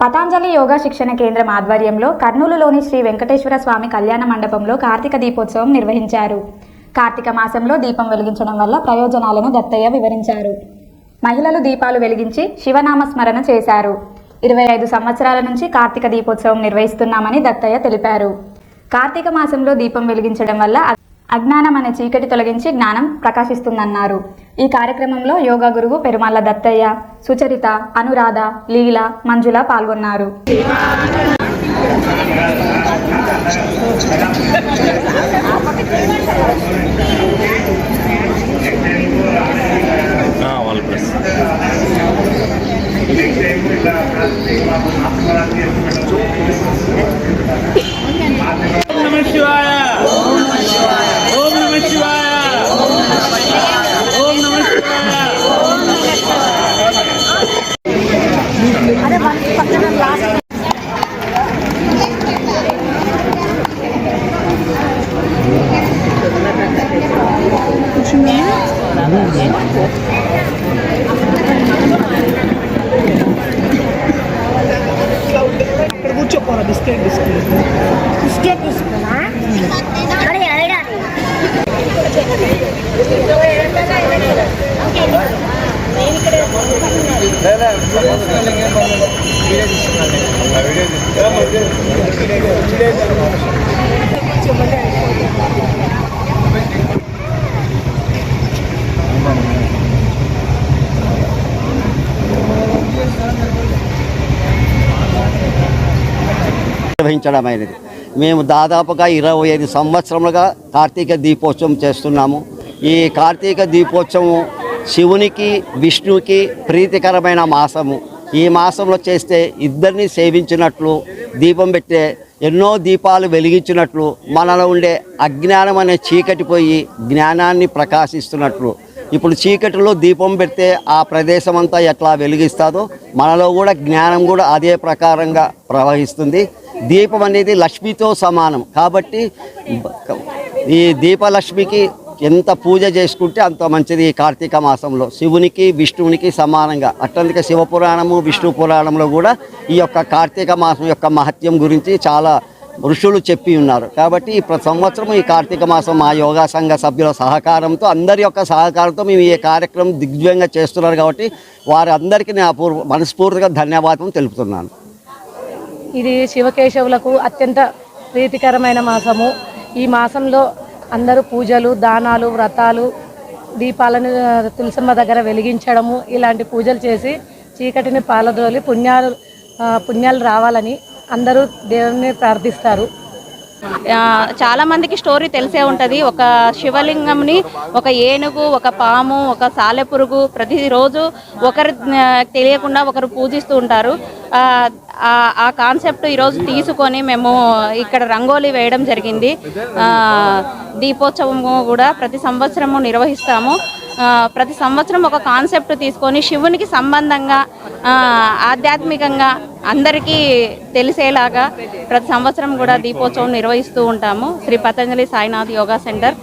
పతాంజలి యోగా శిక్షణ కేంద్రం ఆధ్వర్యంలో కర్నూలులోని శ్రీ వెంకటేశ్వర స్వామి కళ్యాణ మండపంలో కార్తీక దీపోత్సవం నిర్వహించారు. కార్తీక మాసంలో దీపం వెలిగించడం వల్ల ప్రయోజనాలను దత్తయ్య వివరించారు. మహిళలు దీపాలు వెలిగించి శివనామ స్మరణ చేశారు. ఇరవై ఐదు సంవత్సరాల నుంచి కార్తీక దీపోత్సవం నిర్వహిస్తున్నామని దత్తయ్య తెలిపారు. కార్తీక మాసంలో దీపం వెలిగించడం వల్ల అజ్ఞానం అనే చీకటి తొలగించి జ్ఞానం ప్రకాశిస్తుందన్నారు. ఈ కార్యక్రమంలో యోగా గురువు పెరుమాళ్ళ దత్తయ్య సుచరిత అనురాధ లీల మంజుల పాల్గొన్నారు. ఇక్కడ కూర్చోపోరా బిస్కెట్ బిస్కెట్ బిస్కెట్ తీసుకున్నా మరి అడగాలి నిర్వహించడమైనది. మేము దాదాపుగా ఇరవై ఐదు సంవత్సరములుగా కార్తీక దీపోత్సవం చేస్తున్నాము. ఈ కార్తీక దీపోత్సవం శివునికి విష్ణువుకి ప్రీతికరమైన మాసము. ఈ మాసంలో చేస్తే ఇద్దరిని సేవించినట్లు దీపం పెట్టే ఎన్నో దీపాలు వెలిగించినట్లు మనలో ఉండే అజ్ఞానం అనే చీకటి పోయి జ్ఞానాన్ని ప్రకాశిస్తున్నట్లు ఇప్పుడు చీకటిలో దీపం పెడితే ఆ ప్రదేశం అంతా ఎట్లా వెలిగిస్తుందో మనలో కూడా జ్ఞానం కూడా అదే ప్రకారంగా ప్రవహిస్తుంది. దీపం అనేది లక్ష్మితో సమానం. కాబట్టి ఈ దీపలక్ష్మికి ఎంత పూజ చేసుకుంటే అంత మంచిది ఈ కార్తీక మాసంలో. శివునికి విష్ణువునికి సమానంగా. అట్లాంటిగా శివపురాణము విష్ణు పురాణంలో కూడా ఈ యొక్క కార్తీక మాసం యొక్క మహత్యం గురించి చాలా ఋషులు చెప్పి ఉన్నారు. కాబట్టి ఈ ప్రతి సంవత్సరం ఈ కార్తీక మాసం మా యోగా సంఘ సభ్యుల సహకారంతో అందరి యొక్క సహకారంతో మేము ఈ కార్యక్రమం దిగ్విజయంగా చేస్తున్నారు కాబట్టి వారి అందరికీ నేను అపూర్వ మనస్ఫూర్తిగా ధన్యవాదం తెలుపుతున్నాను. ఇది శివకేశవులకు అత్యంత ప్రీతికరమైన మాసము. ఈ మాసంలో అందరూ పూజలు దానాలు వ్రతాలు దీపాలను తులసమ్మ దగ్గర వెలిగించడము ఇలాంటి పూజలు చేసి చీకటిని పాలదోలి పుణ్యాలు పుణ్యాలు రావాలని అందరూ దేవుని ప్రార్థిస్తారు. చాలా మందికి స్టోరీ తెలిసే ఉంటుంది. ఒక శివలింగంని ఒక ఏనుగు ఒక పాము ఒక సాలెపురుగు ప్రతిరోజు ఒకరు తెలియకుండా ఒకరు పూజిస్తూ ఉంటారు. ఆ, కాన్సెప్ట్ ఈరోజు తీసుకొని మేము ఇక్కడ రంగోలీ వేయడం జరిగింది. దీపోత్సవము కూడా ప్రతి సంవత్సరము నిర్వహిస్తాము. ప్రతి సంవత్సరం ఒక కాన్సెప్ట్ తీసుకొని శివునికి సంబంధంగా ఆధ్యాత్మికంగా అందరికీ తెలిసేలాగా ప్రతి సంవత్సరం కూడా దీపోత్సవం నిర్వహిస్తూ ఉంటాము. Sri Patanjali Sainath yoga centre